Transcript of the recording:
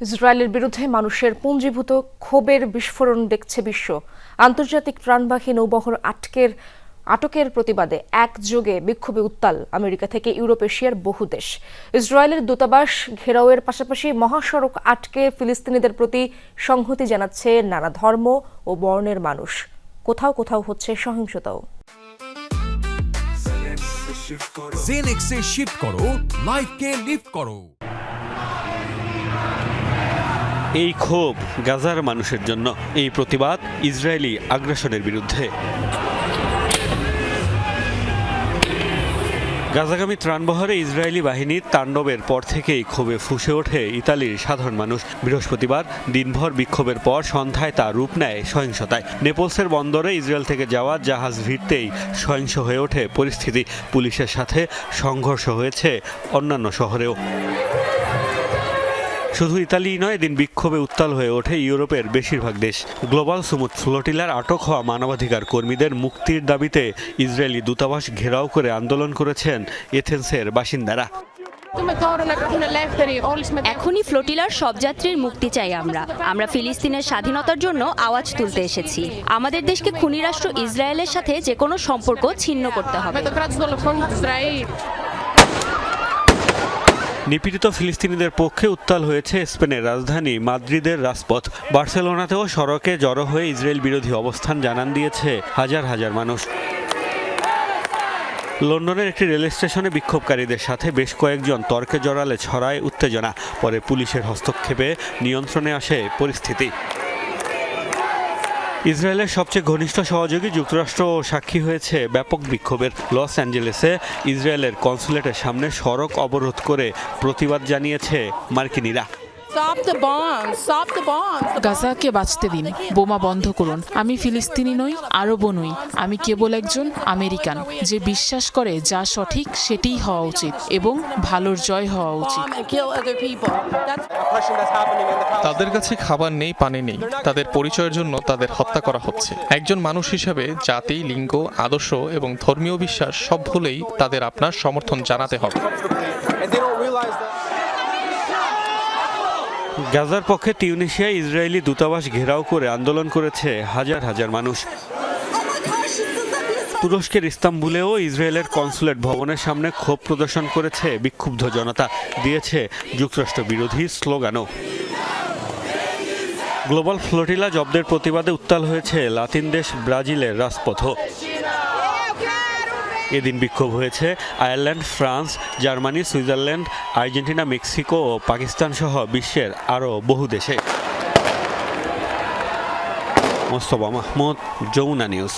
ইসরায়েলের বিরুদ্ধে মানুষের পুঞ্জীভূত ক্ষোভের বিস্ফোরণ দেখছে বিশ্ব। আন্তর্জাতিক প্রাণবাহী নৌবহর আটকের আটকের প্রতিবাদে একযোগে বিক্ষোভে উত্তাল আমেরিকা থেকে ইউরোপ এশিয়ার বহু দেশ। ইসরায়েলের দূতাবাস ঘেরাওয়ের পাশাপাশি মহাসড়ক আটকে ফিলিস্তিনিদের প্রতি সংহতি জানাচ্ছে নানা ধর্ম ও বর্ণের মানুষ। কোথাও কোথাও হচ্ছে সহিংসতাও। জেনেক্সে শিফট করো। লাইফকে লিফট করো। এই ক্ষোভ গাজার মানুষের জন্য এই প্রতিবাদ ইসরায়েলি আগ্রাসনের বিরুদ্ধে। গাজাগামী ত্রাণবহরে ইসরায়েলি বাহিনীর তাণ্ডবের পর থেকেই ক্ষোভে ফুসে ওঠে ইতালির সাধারণ মানুষ। বৃহস্পতিবার দিনভর বিক্ষোভের পর সন্ধ্যায় তা রূপ নেয় সহিংসতায়। নেপলসের বন্দরে ইসরায়েল থেকে যাওয়া জাহাজ ভিড়তেই সহিংস হয়ে ওঠে পরিস্থিতি। পুলিশের সাথে সংঘর্ষ হয়েছে অন্যান্য শহরেও। শুধু ইতালি নয় দিন বিক্ষোভে উত্তাল হয়ে ওঠে ইউরোপের বেশিরভাগ দেশ। গ্লোবাল সুমুদ ফ্লোটিলার আটক হওয়া মানবাধিকার কর্মীদের মুক্তির দাবিতে ইসরায়েলি দূতাবাস ঘেরাও করে আন্দোলন করেছেন এথেন্সের বাসিন্দারা। এখনই ফ্লোটিলার সব যাত্রীর মুক্তি চাই আমরা। আমরা ফিলিস্তিনের স্বাধীনতার জন্য আওয়াজ তুলতে এসেছি। আমাদের দেশকে খুনি রাষ্ট্র ইসরায়েলের সাথে যে কোনো সম্পর্ক ছিন্ন করতে হবে। নিপীড়িত ফিলিস্তিনিদের পক্ষে উত্তাল হয়েছে স্পেনের রাজধানী মাদ্রিদের রাজপথ। বার্সেলোনাতেও সড়কে জড়ো হয়ে ইসরায়েল বিরোধী অবস্থান জানান দিয়েছে হাজার হাজার মানুষ। লন্ডনের একটি রেল স্টেশনে বিক্ষোভকারীদের সাথে বেশ কয়েকজন তর্কে জড়ালে ছড়ায় উত্তেজনা। পরে পুলিশের হস্তক্ষেপে নিয়ন্ত্রণে আসে পরিস্থিতি। ইসরায়েলের সবচেয়ে ঘনিষ্ঠ সহযোগী যুক্তরাষ্ট্র সাক্ষী হয়েছে ব্যাপক বিক্ষোভের। লস অ্যাঞ্জেলেসে ইসরায়েলের কনসুলেটের সামনে সড়ক অবরোধ করে প্রতিবাদ জানিয়েছে মার্কিনিরা। Stop the bombs! Stop the bombs! গাজাকে বাঁচতে দিন। বোমা বন্ধ করুন। আমি ফিলিস্তিনি নই আরবও নই। আমি কেবল একজন আমেরিকান যে বিশ্বাস করে যা সঠিক সেটিই হওয়া উচিত এবং ভালোর জয় হওয়া উচিত। তাদের কাছে খাবার নেই পানি নেই। তাদের পরিচয়ের জন্য তাদের হত্যা করা হচ্ছে। একজন মানুষ হিসেবে জাতি লিঙ্গ আদর্শ এবং ধর্মীয় বিশ্বাস সব ভুলেই তাদের আপনার সমর্থন জানাতে হবে। গাজার পক্ষে টিউনিশিয়ায় ইসরায়েলি দূতাবাস ঘেরাও করে আন্দোলন করেছে হাজার হাজার মানুষ। তুরস্কের ইস্তাম্বুলেও ইসরায়েলের কনসুলেট ভবনের সামনে ক্ষোভ প্রদর্শন করেছে বিক্ষুব্ধ জনতা, দিয়েছে যুক্তরাষ্ট্র বিরোধী স্লোগানও। গ্লোবাল ফ্লোটিলা জব্দের প্রতিবাদে উত্তাল হয়েছে লাতিন দেশ ব্রাজিলের রাজপথও। এদিন বিক্ষোভ হয়েছে। Ireland, France, Germany, Switzerland, Argentina, Mexico ও পাকিস্তান সহ বিশ্বের আরও বহু দেশে। মোস্তফা মাহমুদ, যমুনা নিউজ।